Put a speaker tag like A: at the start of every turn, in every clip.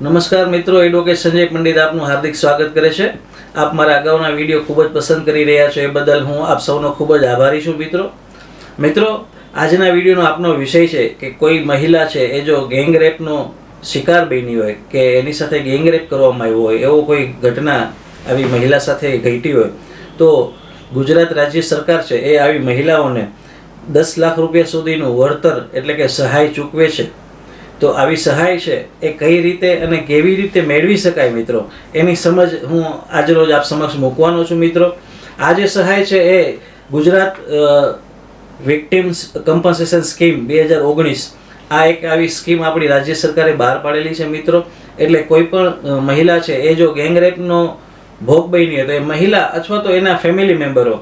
A: નમસ્કાર મિત્રો, એડવોકેટ સંજય પંડિત આપનું હાર્દિક સ્વાગત કરે છે. આપ મારા અગાઉના વીડિયો ખૂબ જ પસંદ કરી રહ્યા છો, એ બદલ હું આપ સૌનો ખૂબ જ આભારી છું મિત્રો. મિત્રો, આજના વિડીયોનો આપનો વિષય છે કે કોઈ મહિલા છે, એ જો ગેંગ રેપનો શિકાર બની હોય, કે એની સાથે ગેંગ રેપ કરવામાં આવ્યો હોય, એવો કોઈ ઘટના આવી મહિલા સાથે ઘટી હોય, તો ગુજરાત રાજ્ય સરકાર છે, એ આવી મહિલાઓને દસ લાખ રૂપિયા સુધીનું વળતર એટલે કે સહાય ચૂકવે છે. તો આવી સહાય છે એ કઈ રીતે અને કેવી રીતે મેળવી શકાય મિત્રો? એની સમજ હું આજરોજ આપ સમક્ષ મૂકવાનો છું મિત્રો. આ જે સહાય છે એ ગુજરાત વિક્ટિમ્સ કમ્પન્સેશન સ્કીમ બે હજાર ઓગણીસ આ એક આવી સ્કીમ આપણી રાજ્ય સરકારે બહાર પાડેલી છે મિત્રો. એટલે કોઈ પણ મહિલા છે એ જો ગેંગરેપનો ભોગ બની તો એ મહિલા અથવા તો એના ફેમિલી મેમ્બરો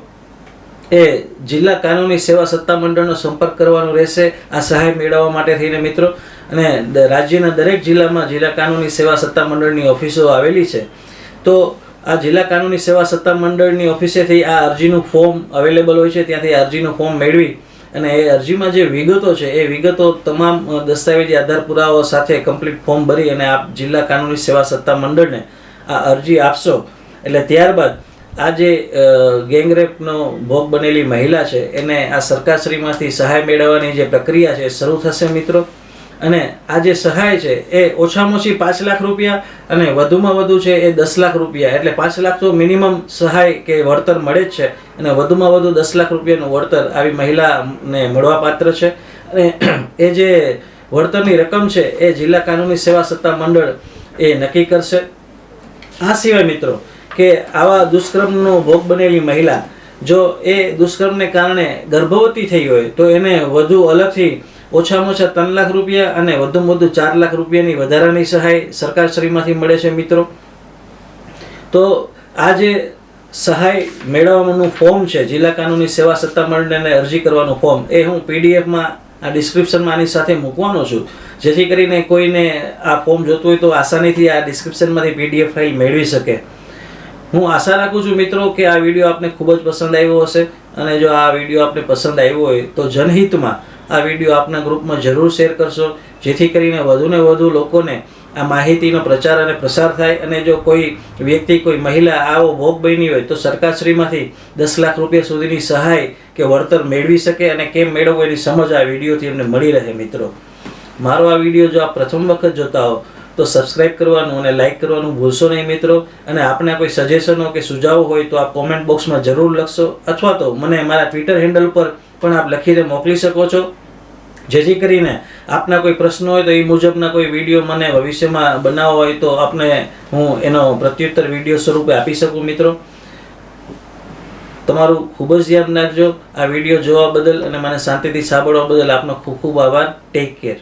A: એ જિલ્લા કાનૂની સેવા સત્તા મંડળનો સંપર્ક કરવાનો રહેશે. આ સહાય મેળવવા માટે થઈને મિત્રો, અને રાજ્યના દરેક જિલ્લામાં જિલ્લા કાનૂની સેવા સત્તા મંડળની ઓફિસો આવેલી છે. તો આ જિલ્લા કાનૂની સેવા સત્તા મંડળની ઓફિસેથી આ અરજીનું ફોર્મ અવેલેબલ હોય છે. ત્યાંથી અરજીનું ફોર્મ મેળવી અને એ અરજીમાં જે વિગતો છે, એ વિગતો તમામ દસ્તાવેજી આધાર પુરાવાઓ સાથે કમ્પ્લીટ ફોર્મ ભરી અને આપ જિલ્લા કાનૂની સેવા સત્તા મંડળને આ અરજી આપશો. એટલે ત્યારબાદ આ જે ગેંગરેપનો ભોગ બનેલી મહિલા છે, એને આ સરકારશ્રીમાંથી સહાય મેળવવાની જે પ્રક્રિયા છે શરૂ થશે મિત્રો. અને આ જે સહાય છે એ ઓછામાં ઓછી પાંચ લાખ રૂપિયા અને વધુમાં વધુ છે એ દસ લાખ રૂપિયા. એટલે પાંચ લાખ તો મિનિમમ સહાય કે વળતર મળે જ છે અને વધુમાં વધુ દસ લાખ રૂપિયાનું વળતર આવી મહિલાને મળવાપાત્ર છે. અને એ જે વળતરની રકમ છે એ જિલ્લા કાનૂની સેવા સત્તા મંડળ એ નક્કી કરશે. આ સિવાય મિત્રો કે આવા દુષ્કર્મનો ભોગ બનેલી મહિલા, જો એ દુષ્કર્મને કારણે ગર્ભવતી થઈ હોય, તો એને વધુ અલગથી ઓછામાં ઓછા ત્રણ લાખ રૂપિયા અને વધુમાં વધુ ચાર લાખ રૂપિયાની વધારાની સહાય સરકારશ્રીમાંથી મળે છે મિત્રો. તો આ જે સહાય મેળવવાનું ફોર્મ છે, જિલ્લા કાનૂની સેવા સત્તા મંડળને અરજી કરવાનું ફોર્મ, એ હું પીડીએફમાં આ ડિસ્ક્રિપ્શનમાં આની સાથે મૂકવાનો છું. જેથી કરીને કોઈને આ ફોર્મ જોતું હોય તો આસાનીથી આ ડિસ્ક્રિપ્શનમાંથી પીડીએફ ફાઇલ મેળવી શકે. હું આશા રાખું છું મિત્રો કે આ વીડિયો આપને ખૂબ જ પસંદ આવ્યો હશે અને જો આ વીડિયો આપને પસંદ આવ્યો હોય તો જનહિતમાં આ વીડિયો આપના ગ્રુપમાં જરૂર શેર કરશો, જેથી કરીને વધુને વધુ લોકોને આ માહિતીનો પ્રચાર અને પ્રસાર થાય અને જો કોઈ વ્યક્તિ, કોઈ મહિલા આવો ભોગ બની હોય તો સરકારશ્રીમાંથી દસ લાખ રૂપિયા સુધીની સહાય કે વળતર મેળવી શકે અને કેમ મેળવવું એની સમજ આ વિડીયોથી એમને મળી રહે મિત્રો. મારો આ વીડિયો જો આપ પ્રથમ વખત જોતા હો તો સબસ્ક્રાઇબ કરવાનું અને લાઇક કરવાનું ભૂલશો નહીં મિત્રો. અને આપને કોઈ સજેશનો કે સુઝાવો હોય તો આપ કોમેન્ટ બોક્સમાં જરૂર લખશો. અથવા તો મને મારા ટ્વિટર હેન્ડલ પર પણ આપ લખીને મોકલી શકો છો. જેથી કરીને આપના કોઈ પ્રશ્નો હોય તો એ મુજબના કોઈ વીડિયો મને ભવિષ્યમાં બનાવવો હોય તો આપને હું એનો પ્રત્યુત્તર વીડિયો સ્વરૂપે આપી શકું મિત્રો. તમારું ખૂબ જ ધ્યાન રાખજો. આ વીડિયો જોવા બદલ અને મને શાંતિથી સાંભળવા બદલ આપનો ખૂબ ખૂબ આભાર. Take care